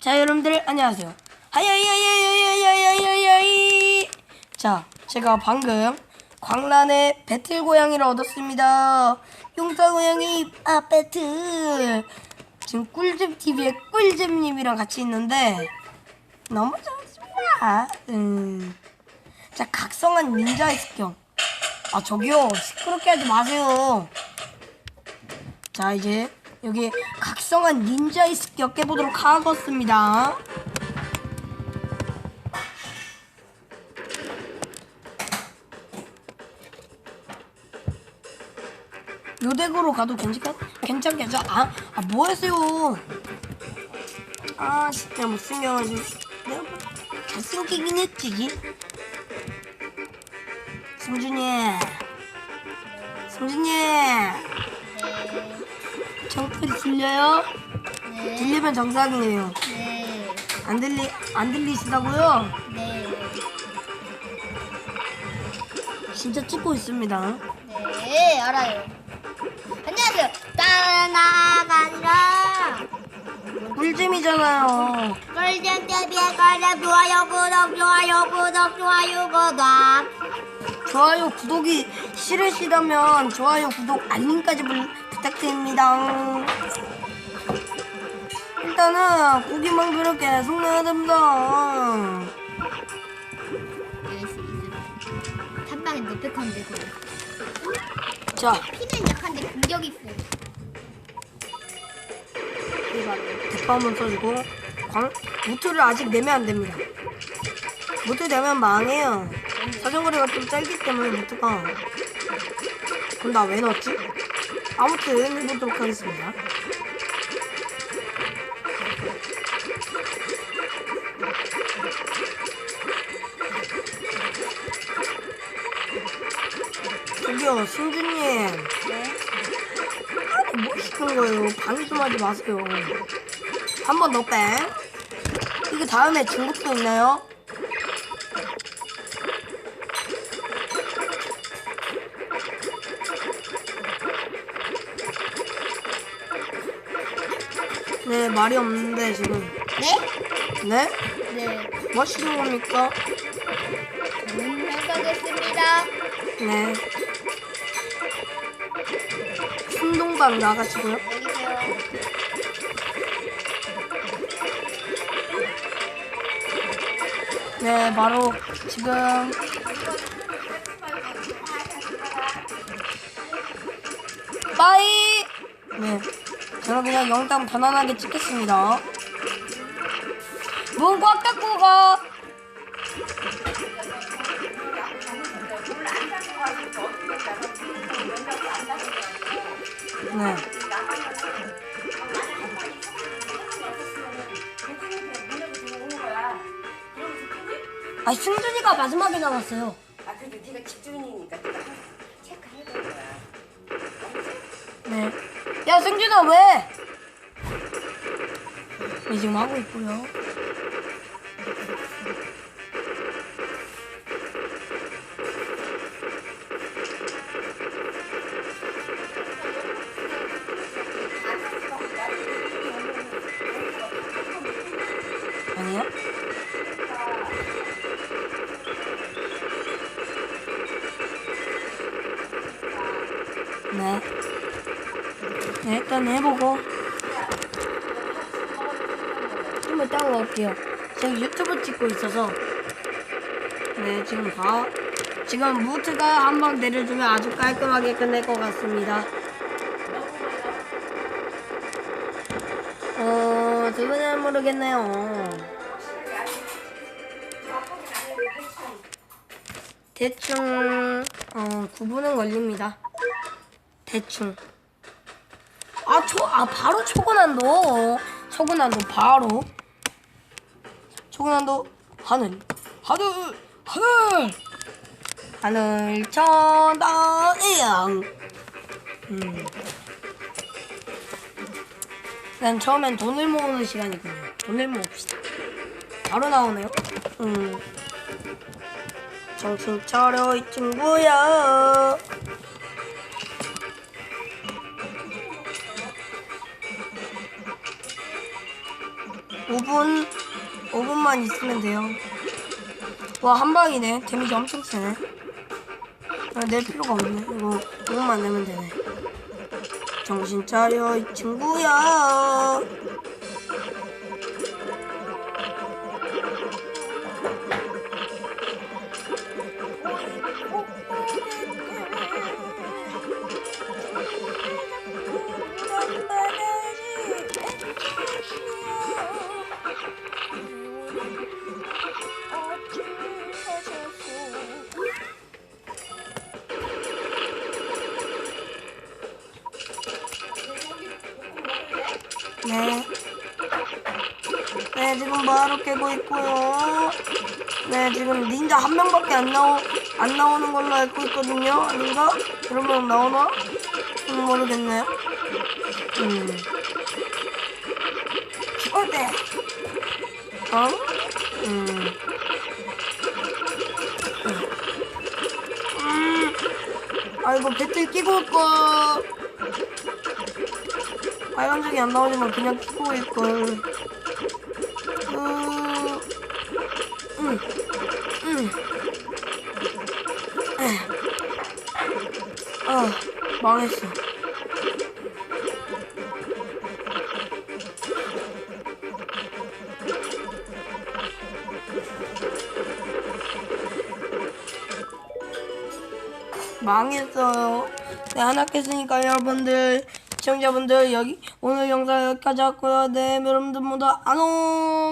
자 여러분들 안녕하세요. 하야야야야야야야야야이. 자 제가 방금 광란의 배틀 고양이를 얻었습니다. 용사 고양이 아 배틀. 지금 꿀잼 TV의 꿀잼님이랑 같이 있는데 너무 좋습니다. 음. 자 각성한 닌자의 습경. 아 저기요 시끄럽게 하지 마세요. 자 이제 여기 각성한 닌자의 습격 깨보도록 하겠습니다. 요 덱으로 가도 괜찮 괜찮겠죠? 아, 아 뭐하세요? 아 진짜 못생겨가지고 내가 뭐 잘생기긴 했지. 승준이, 승준이. 정풀이 들려요? 네. 들리면 정상이에요. 네. 안 들리 안 들리시다고요? 네. 진짜 찍고 있습니다. 네. 알아요. 안녕하세요. 따나가 아니라 꿀잼이잖아요. 꿀잼 TV에 관련 좋아요 구독 좋아요 구독 좋아요 구독 좋아요 구독이 싫으시다면 좋아요 구독 알림까지 불- 부탁드립니다. 일단은 고기만 그렇게 속내야 됩니다. 노백한데 그거. 자, 피는 약한데 공격이 세. 대파 한번 써주고 광 무트를 아직 내면 안 됩니다. 무트 내면 망해요. 사정거리가 좀 짧기 때문에 무트가 그럼 나 왜 넣었지? 아무튼 해보도록 하겠습니다. 저기요 승준님 네. 뭐 시킨 거예요? 방해 좀 하지 마세요. 한 번 더 뺑. 이거 다음에 중국도 있나요? 말이 없는데 지금. 네? 네? 네. 뭐 하시는 겁니까? 저는 나가겠습니다. 네. 순동방 나가시고요. 네, 바로 지금 빠이. 네, 저는 그냥 영상 편안하게 찍겠습니다. 문 꽉 닫고 가. 네. 아, 승준이가 마지막에 나왔어요. 아 그래도 네가 집주인이니까 네가 체크해야 되는 거야. 네. 야, 승준아, 왜? 네, 지금 하고 있고요. 네. 네, 일단 해보고 좀 이따가 올게요. 지금 유튜브 찍고 있어서 네 지금 봐 지금 무트가 한번 내려주면 아주 깔끔하게 끝낼 것 같습니다. 어 그거는 모르겠네요. 대충 어 9분은 걸립니다. 대충. 아, 초, 아, 바로 초고난도. 초고난도 바로. 초고난도 하늘. 하늘. 하늘. 하늘 천당이양. 음. 난 처음엔 돈을 모으는 시간이군요. 돈을 모읍시다. 바로 나오네요. 음. 정신 차려, 이 친구야. 5분 5분만 있으면 돼요. 와 한 방이네. 데미지 엄청 세네. 아, 낼 필요가 없네. 이거 5분만 내면 되네. 정신 차려 이 친구야. 네. 네, 지금 바로 깨고 있고요. 네, 지금 닌자 한 명밖에 안 나오, 안 나오는 걸로 알고 있거든요. 아닌가? 그러면 나오나? 음, 모르겠네요. 음. 죽을 때. 어? 음. 음. 아이고, 배틀 끼고 올거. 빨간색이 안 나오지만 그냥 키고 있걸. 음, 음, 음. 에. 아, 망했어. 망했어요. 네, 하나 깼으니까 여러분들, 시청자분들, 여기, 오늘 영상 여기까지 왔고요. 네, 여러분들 모두 안녕!